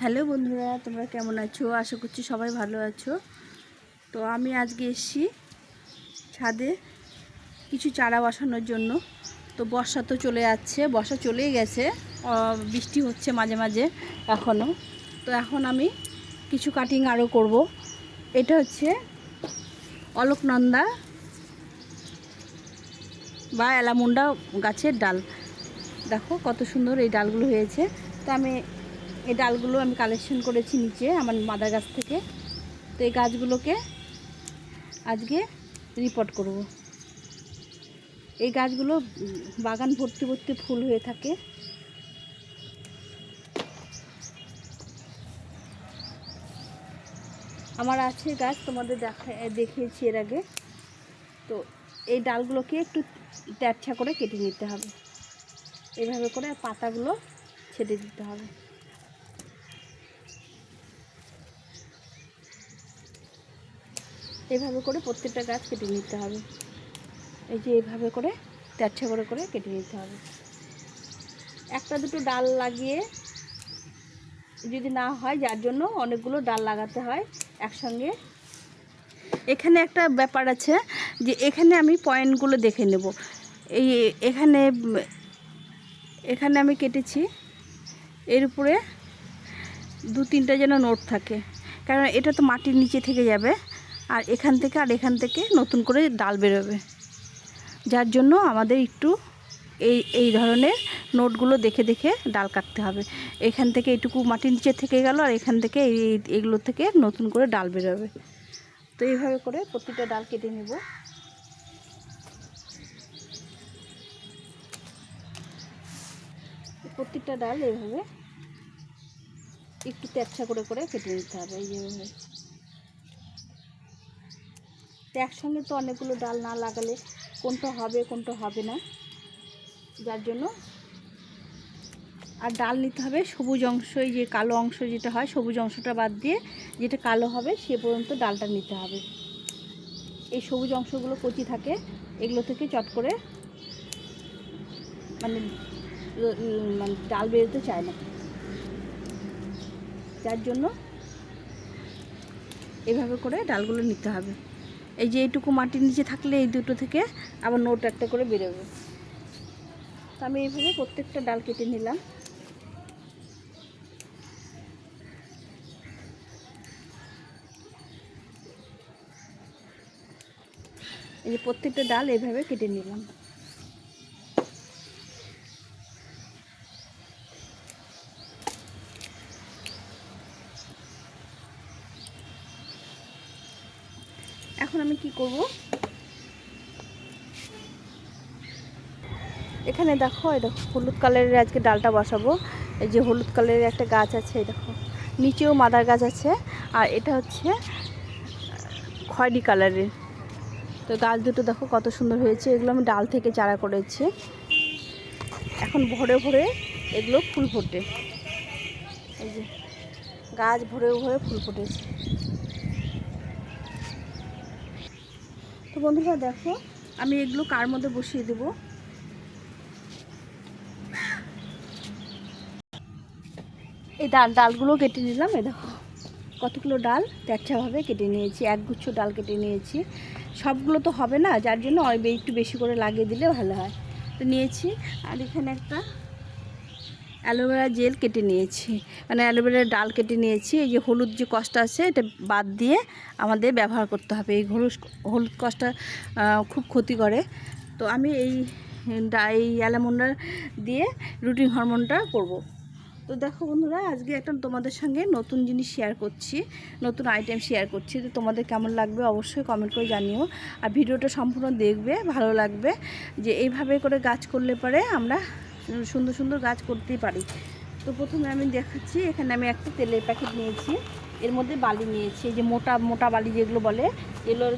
Hello বন্ধুরা, তোমরা কেমন আছো? আশা করছি সবাই ভালো আছো। তো আমি আজকে এসেছি ছাদে কিছু চারা বসানোর জন্য। তো বর্ষা তো চলে যাচ্ছে, বর্ষা চলেই গেছে। বৃষ্টি হচ্ছে মাঝে মাঝে এখনও তো এখন আমি কিছু কাটিং আরও করব। এটা হচ্ছে অলোকনন্দা বা এলামুন্ডা গাছের ডাল। দেখো কত সুন্দর এই ডালগুলো হয়েছে। তো আমি এই ডালগুলো আমি কালেকশন করেছি নিচে, আমার মাদার গাছ থেকে। তো এই গাছগুলোকে আজকে রিপোর্ট করব। এই গাছগুলো বাগান ভর্তি ভর্তি ফুল হয়ে থাকে। আমার আছে গাছ, তোমাদের দেখা দেখিয়েছি এর আগে। তো এই ডালগুলোকে একটু তেরছা করে কেটে নিতে হবে। এভাবে করে পাতাগুলো ছেটে দিতে হবে। এভাবে করে প্রত্যেকটা গাছ কেটে নিতে হবে। এই যে এইভাবে করে তেরছা করে করে কেটে নিতে হবে। একটা দুটো ডাল লাগিয়ে যদি না হয়, যার জন্য অনেকগুলো ডাল লাগাতে হয় একসঙ্গে। এখানে একটা ব্যাপার আছে যে, এখানে আমি পয়েন্টগুলো দেখে নেব। এই এখানে এখানে আমি কেটেছি। এর উপরে দু তিনটা যেন নোট থাকে। কারণ এটা তো মাটির নিচে থেকে যাবে। আর এখান থেকে আর এখান থেকে নতুন করে ডাল বেরোবে। যার জন্য আমাদের একটু এই এই ধরনের নোটগুলো দেখে দেখে ডাল কাটতে হবে। এখান থেকে এইটুকু মাটির নিচে থেকে গেল আর এখান থেকে এই এগুলো থেকে নতুন করে ডাল বেরোবে। তো এইভাবে করে প্রতিটা ডাল কেটে নেব। প্রত্যেকটা ডাল এইভাবে একটু তেরছা করে করে কেটে নিতে হবে। এই যেভাবে তো একসঙ্গে তো অনেকগুলো ডাল না লাগালে কোনটা হবে কোনটা হবে না। যার জন্য আর ডাল নিতে হবে সবুজ অংশ এই যে কালো অংশ যেটা হয়, সবুজ অংশটা বাদ দিয়ে যেটা কালো হবে সে পর্যন্ত ডালটা নিতে হবে। এই সবুজ অংশগুলো কচি থাকে, এগুলো থেকে চট করে মানে মানে ডাল বেরোতে চায় না। যার জন্য এভাবে করে ডালগুলো নিতে হবে। এই যে এইটুকু মাটির নিচে থাকলে এই দুটো থেকে আবার নোট একটা করে বেরোবে। তো আমি এইভাবে প্রত্যেকটা ডাল কেটে নিলাম। এই যে প্রত্যেকটা ডাল এইভাবে কেটে নিলাম এখন আমি কি করব। এখানে দেখো, এই দেখো, হলুদ কালারের আজকে ডালটা বসাবো। এই যে হলুদ কালারের একটা গাছ আছে, এই দেখো, নিচেও মাদার গাছ আছে, আর এটা হচ্ছে খয়েরি কালারের। তো গাছ দুটো দেখো কত সুন্দর হয়েছে, এগুলো আমি ডাল থেকে চারা করেছি। এখন ভরে ভরে এগুলো ফুল ফোটে। এই যে গাছ ভরে ভরে ফুল ফুটেছে। তো বন্ধুরা দেখো, আমি এগুলো কার মধ্যে বসিয়ে দেব? এই ডাল, ডালগুলো কেটে নিলাম, এই দেখো। কতগুলো ডাল? তেরছাভাবে কেটে নিয়েছি একগুচ্ছ ডাল কেটে নিয়েছি। সবগুলো তো হবে না, যার জন্য একটু বেশি করে লাগিয়ে দিলে ভালো হয়। তো নিয়েছি, আর এখানে একটা অ্যালোভেরা জেল কেটে নিয়েছি। মানে অ্যালোভেরার ডাল কেটে নিয়েছি। এই যে হলুদ যে কষটা আছে এটা বাদ দিয়ে আমাদের ব্যবহার করতে হবে। এই হলুদ হলুদ কষটা আহ, খুব ক্ষতি করে। তো আমি এই এই অ্যালামন্ডা দিয়ে রুটিন হরমোনটা করব। তো দেখো বন্ধুরা আজকে একটা তোমাদের সঙ্গে নতুন জিনিস শেয়ার করছি নতুন আইটেম শেয়ার করছি। তো তোমাদের কেমন লাগবে অবশ্যই কমেন্ট করে জানিও। আর ভিডিওটা সম্পূর্ণ দেখবে ভালো লাগবে। যে এইভাবে করে গাছ করলে পরে আমরা সুন্দর সুন্দর গাছ করতেই পারি। তো প্রথমে আমি দেখাচ্ছি, এখানে আমি একটা তেলের প্যাকেট নিয়েছি। এর মধ্যে বালি নিয়েছি যে মোটা মোটা বালি যেগুলো বলে এগুলোর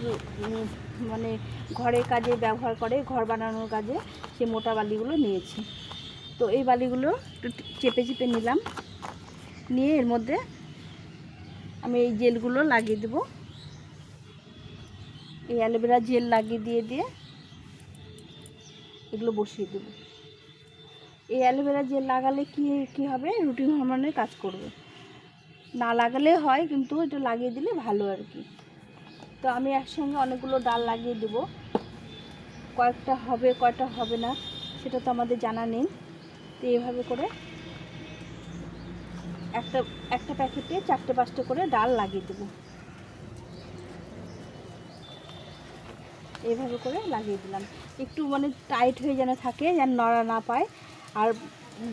মানে ঘরের কাজে ব্যবহার করে, ঘর বানানোর কাজে সেই মোটা বালিগুলো নিয়েছি। তো এই বালিগুলো একটু চেপে চেপে নিলাম। নিয়ে এর মধ্যে আমি এই জেলগুলো লাগিয়ে দেবো। এই অ্যালোভেরা জেল লাগিয়ে দিয়ে দিয়ে এগুলো বসিয়ে দেবো। এই অ্যালোভেরা জেল লাগালে কি কি হবে? রুটিন হরমোনের কাজ করবে। না লাগালে হয়, কিন্তু এটা লাগিয়ে দিলে ভালো আর কি। তো আমি একসঙ্গে অনেকগুলো ডাল লাগিয়ে দেবো। কয়েকটা হবে, কয়টা হবে না, সেটা তো আমাদের জানা নেই। তো এইভাবে করে একটা একটা প্যাকেটে চারটে, পাঁচটা করে ডাল লাগিয়ে দেবো। এইভাবে করে লাগিয়ে দিলাম। একটু মানে টাইট হয়ে যেন থাকে, যেন নড়া না পায়। আর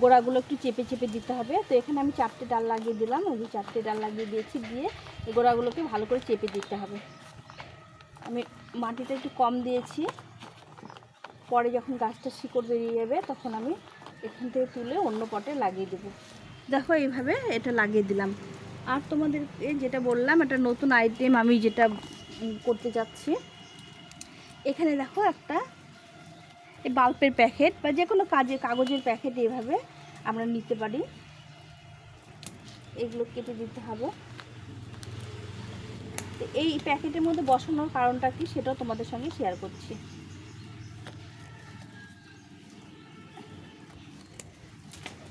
গোড়াগুলো একটু চেপে চেপে দিতে হবে। তো এখানে আমি চারটে ডাল লাগিয়ে দিলাম। ওই চারটে ডাল লাগিয়ে দিয়েছি দিয়ে গোড়াগুলোকে ভালো করে চেপে দিতে হবে। আমি মাটিটা একটু কম দিয়েছি। পরে যখন গাছটা শিকড় বেরিয়ে যাবে, তখন আমি এখান থেকে তুলে অন্য পটে লাগিয়ে দেবো। দেখো এইভাবে এটা লাগিয়ে দিলাম। আর তোমাদেরকে যেটা বললাম, একটা নতুন আইটেম আমি যেটা করতে যাচ্ছি। এখানে দেখো একটা বাল্বের প্যাকেট বা যে কোনো কাজে কাগজের প্যাকেট এইভাবে আমরা নিতে পারি। এগুলো কেটে দিতে হবে। তো এই প্যাকেটের মধ্যে বসানোর কারণটা কি সেটাও তোমাদের সঙ্গে শেয়ার করছি।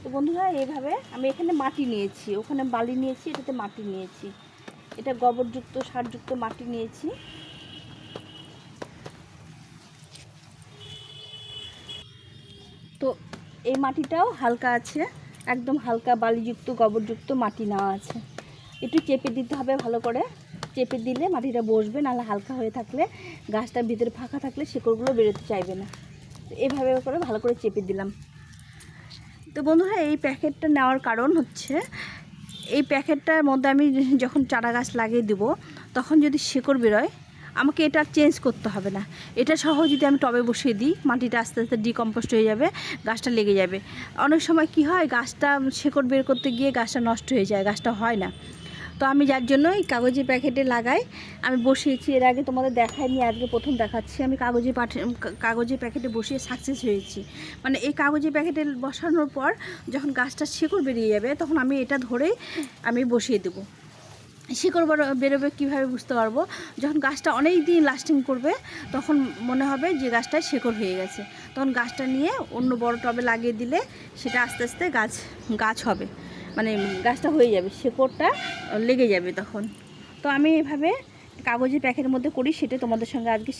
তো বন্ধুরা, এইভাবে আমি এখানে মাটি নিয়েছি, ওখানে বালি নিয়েছি, এটাতে মাটি নিয়েছি। এটা গোবরযুক্ত, সারযুক্ত মাটি নিয়েছি। তো এই মাটিটাও হালকা আছে, একদম হালকা বালিযুক্ত, গোবরযুক্ত মাটি নেওয়া আছে। একটু চেপে দিতে হবে ভালো করে। চেপে দিলে মাটিটা বসবে, নাহলে হালকা হয়ে থাকলে গাছটার ভিতরে ফাঁকা থাকলে শিকড়গুলো বেরোতে চাইবে না। তো এভাবে করে ভালো করে চেপে দিলাম। তো বন্ধুরা, এই প্যাকেটটা নেওয়ার কারণ হচ্ছে, এই প্যাকেটটার মধ্যে আমি যখন চারা গাছ লাগিয়ে দেবো, তখন যদি শিকড় বেরোয় আমাকে এটা চেঞ্জ করতে হবে না। এটা সহ যদি আমি টবে বসিয়ে দিই, মাটিটা আস্তে আস্তে ডিকম্পোস্ট হয়ে যাবে, গাছটা লেগে যাবে। অনেক সময় কি হয়, গাছটা শেকড় বের করতে গিয়ে গাছটা নষ্ট হয়ে যায়, গাছটা হয় না। তো আমি যার জন্য এই কাগজের প্যাকেটে লাগাই। আমি বসিয়েছি, এর আগে তোমাদের দেখাইনি, আজকে প্রথম দেখাচ্ছি। আমি কাগজে পাঠে কা- কাগজের প্যাকেটে বসিয়ে সাকসেস হয়েছি। মানে এই কাগজের প্যাকেটে বসানোর পর যখন গাছটা শেকড় বেরিয়ে যাবে, তখন আমি এটা ধরেই আমি বসিয়ে দেবো। শিকড় বড় বেরোবে কীভাবে বুঝতে পারব? যখন গাছটা অনেক দিন লাস্টিং করবে, তখন মনে হবে যে গাছটা শিকড় হয়ে গেছে। তখন গাছটা নিয়ে অন্য বড় টবে লাগিয়ে দিলে সেটা আস্তে আস্তে গাছ গাছ হবে। মানে গাছটা হয়ে যাবে, শিকড়টা লেগে যাবে তখন। তো আমি এভাবে কাগজের প্যাকেটের মধ্যে করি, সেটা তোমাদের সঙ্গে আজকে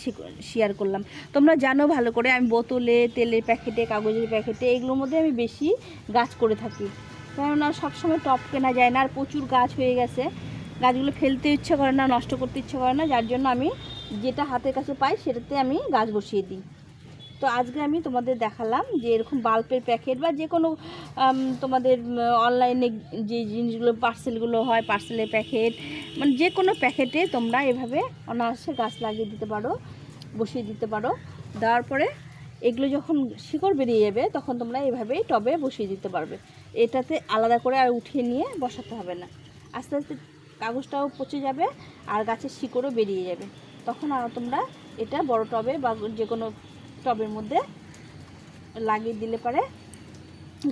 শেয়ার করলাম। তোমরা জানো ভালো করে, আমি বোতলে, তেলের প্যাকেটে, কাগজের প্যাকেটে, এগুলোর মধ্যে আমি বেশি গাছ করে থাকি। কেননা সবসময় টপ কেনা যায় না, আর প্রচুর গাছ হয়ে গেছে। গাছগুলো ফেলতে ইচ্ছে করে না, নষ্ট করতে ইচ্ছে করে না, যার জন্য আমি যেটা হাতের কাছে পাই সেটাতে আমি গাছ বসিয়ে দিই। তো আজকে আমি তোমাদের দেখালাম যে এরকম বাল্বের প্যাকেট বা যে কোনো তোমাদের অনলাইনে যে জিনিসগুলো পার্সেলগুলো হয় পার্সেলের প্যাকেট মানে যে কোনো প্যাকেটে তোমরা এভাবে অনায়াসে গাছ লাগিয়ে দিতে পারো, বসিয়ে দিতে পারো। দেওয়ার পরে এগুলো যখন শিকড় বেরিয়ে যাবে, তখন তোমরা এভাবেই টবে বসিয়ে দিতে পারবে। এটাতে আলাদা করে আর উঠিয়ে নিয়ে বসাতে হবে না। আস্তে আস্তে কাগজটাও পচে যাবে আর গাছের শিকড়ও বেরিয়ে যাবে। তখন আর তোমরা এটা বড় টবে বা যে কোনো টবের মধ্যে লাগিয়ে দিলে পারে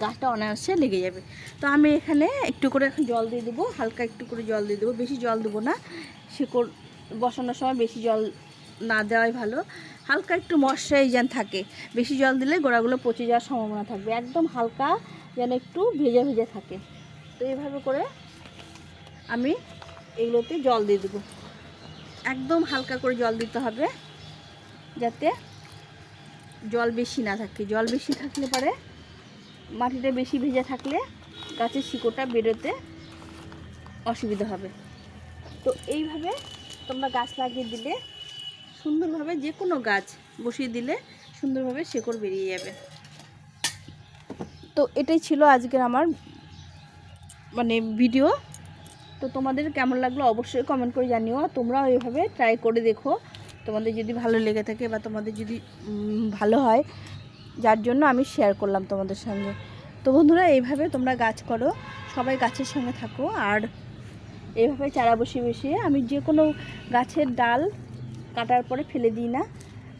গাছটা অনায়াসে লেগে যাবে। তো আমি এখানে একটু করে এখন জল দিয়ে দেবো, হালকা একটু করে জল দিয়ে দেবো, বেশি জল দেবো না। শিকড় বসানোর সময় বেশি জল না দেওয়াই ভালো। হালকা একটু মশাই যেন থাকে, বেশি জল দিলে গোড়াগুলো পচে যাওয়ার সম্ভাবনা থাকবে। একদম হালকা যেন একটু ভেজে ভেজে থাকে। তো এইভাবে করে আমি এগুলোতে জল দিয়ে দেবো। একদম হালকা করে জল দিতে হবে, যাতে জল বেশি না থাকে। জল বেশি থাকলে পরে মাটিটা বেশি ভেজে থাকলে গাছের শিকড়টা বেরোতে অসুবিধা হবে। তো এইভাবে তোমরা গাছ লাগিয়ে দিলে সুন্দরভাবে যে কোনো গাছ বসিয়ে দিলে সুন্দরভাবে শেকড় বেরিয়ে যাবে। তো এটাই ছিল আজকের আমার মানে ভিডিও। তো তোমাদের কেমন লাগল অবশ্যই কমেন্ট করে জানিও। তোমরাও এইভাবে ট্রাই করে দেখো। তোমাদের যদি ভালো লেগে থাকে বা তোমাদের যদি ভালো হয়, যার জন্য আমি শেয়ার করলাম তোমাদের সঙ্গে। তো বন্ধুরা, এইভাবে তোমরা গাছ করো, সবাই গাছের সঙ্গে থাকো। আর এইভাবে চারা বসিয়ে বসিয়ে আমি যে কোনো গাছের ডাল কাটার পরে ফেলে দিই না,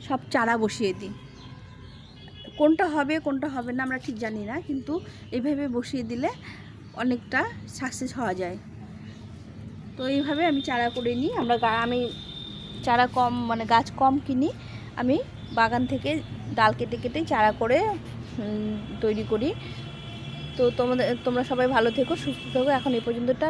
সব চারা বসিয়ে দিই। কোনটা হবে কোনটা হবে না আমরা ঠিক জানি না, কিন্তু এইভাবে বসিয়ে দিলে অনেকটা সাকসেস হওয়া যায়। তো এইভাবে আমি চারা করে নিই। আমরা আমি চারা কম মানে গাছ কম কিনি। আমি বাগান থেকে ডাল কেটে কেটে চারা করে তৈরি করি। তো তোমাদের তোমরা সবাই ভালো থেকো, সুস্থ থেকো। এখন এই পর্যন্তটা